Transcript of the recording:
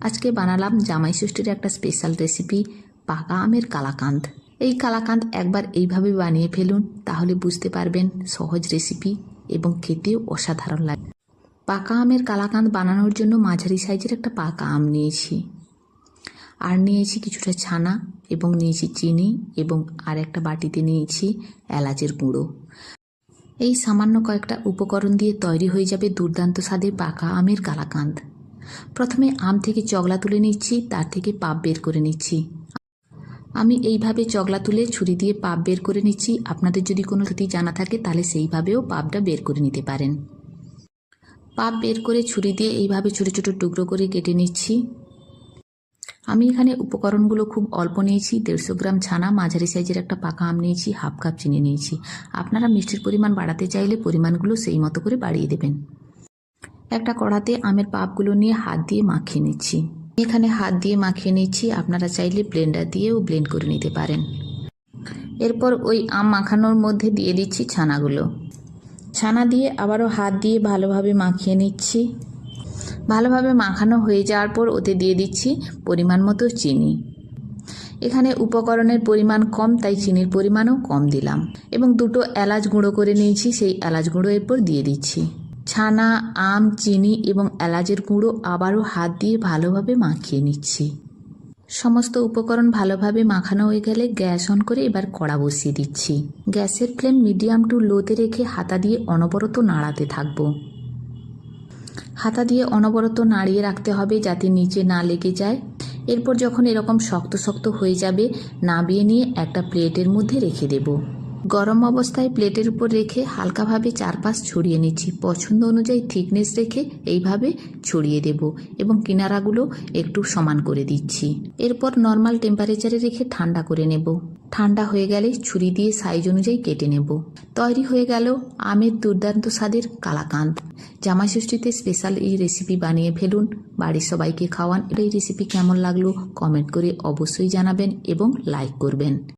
আজকে বানালাম জামাই ষষ্ঠীর একটা স্পেশাল রেসিপি পাকা আমের কালাকাঁদ। এই কালাকাঁদ একবার এইভাবে বানিয়ে ফেলুন, তাহলে বুঝতে পারবেন সহজ রেসিপি এবং খেতেও অসাধারণ লাগে। পাকা আমের কালাকাঁদ বানানোর জন্য মাঝারি সাইজের একটা পাকা আম নিয়েছি। আর নিয়েছি কিছুটা ছানা এবং নিয়েছি চিনি এবং আর একটা বাটিতে নিয়েছি এলাচের গুঁড়ো। এই সামান্য কয়েকটা উপকরণ দিয়ে তৈরি হয়ে যাবে দুর্দান্ত স্বাদের পাকা আমের কালাকাঁদ। প্রথমে আম থেকে চগলা তুলে নিচ্ছি, তার থেকে পাপ বের করে নিচ্ছি। আমি এইভাবে চগলা তুলে ছুরি দিয়ে পাপ বের করে নিচ্ছি। আপনাদের যদি কোনো ক্ষতি জানা থাকে, তাহলে সেইভাবেও পাপটা বের করে নিতে পারেন। পাপ বের করে ছুরি দিয়ে এইভাবে ছোটো ছোটো টুকরো করে কেটে নিচ্ছি। আমি এখানে উপকরণগুলো খুব অল্প নিয়েছি, দেড়শো গ্রাম ছানা, মাঝারি সাইজের একটা পাকা আম নিয়েছি, হাফ কাপ চিনি নিয়েছি। আপনারা মিষ্টির পরিমাণ বাড়াতে চাইলে পরিমাণগুলো সেই মতো করে বাড়িয়ে দেবেন। একটা কড়াতে আমের পাপগুলো নিয়ে হাত দিয়ে মাখিয়ে নিচ্ছি। এখানে হাত দিয়ে মাখিয়ে নিচ্ছি, আপনারা চাইলে ব্লেন্ডার দিয়েও ব্লেন্ড করে নিতে পারেন। এরপর ওই আম মাখানোর মধ্যে দিয়ে দিচ্ছি ছানাগুলো। ছানা দিয়ে আবারও হাত দিয়ে ভালোভাবে মাখিয়ে নিচ্ছি। ভালোভাবে মাখানো হয়ে যাওয়ার পর ওতে দিয়ে দিচ্ছি পরিমাণ মতো চিনি। এখানে উপকরণের পরিমাণ কম, তাই চিনির পরিমাণও কম দিলাম। এবং দুটো এলাচ গুঁড়ো করে নিয়েছি, সেই এলাচ গুঁড়ো এরপর দিয়ে দিচ্ছি। ছানা, আম, চিনি এবং এলাচের গুঁড়ো আবারও হাত দিয়ে ভালোভাবে মাখিয়ে নিচ্ছি। সমস্ত উপকরণ ভালোভাবে মাখানো হয়ে গেলে গ্যাস অন করে এবার কড়া বসিয়ে দিচ্ছি। গ্যাসের ফ্লেম মিডিয়াম টু লোতে রেখে হাতা দিয়ে অনবরত নাড়াতে থাকব। হাতা দিয়ে অনবরত নাড়িয়ে রাখতে হবে যাতে নিচে না লেগে যায়। এরপর যখন এরকম শক্ত শক্ত হয়ে যাবে, নাবিয়ে নিয়ে একটা প্লেটের মধ্যে রেখে দেব। গরম অবস্থায় প্লেটের উপর রেখে হালকাভাবে চারপাশ ছড়িয়ে নিচ্ছি। পছন্দ অনুযায়ী থিকনেস রেখে এইভাবে ছড়িয়ে দেব এবং কিনারাগুলো একটু সমান করে দিচ্ছি। এরপর নর্মাল টেম্পারেচারে রেখে ঠান্ডা করে নেব। ঠান্ডা হয়ে গেলে ছুরি দিয়ে সাইজ অনুযায়ী কেটে নেব। তৈরি হয়ে গেল আমের দুর্দান্ত স্বাদের কালাকাঁদ। জামাই ষষ্ঠীতে স্পেশাল এই রেসিপি বানিয়ে ফেলুন। বাড়ির সবাইকে খাওয়ান। এই রেসিপি কেমন লাগল কমেন্ট করে অবশ্যই জানাবেন এবং লাইক করবেন।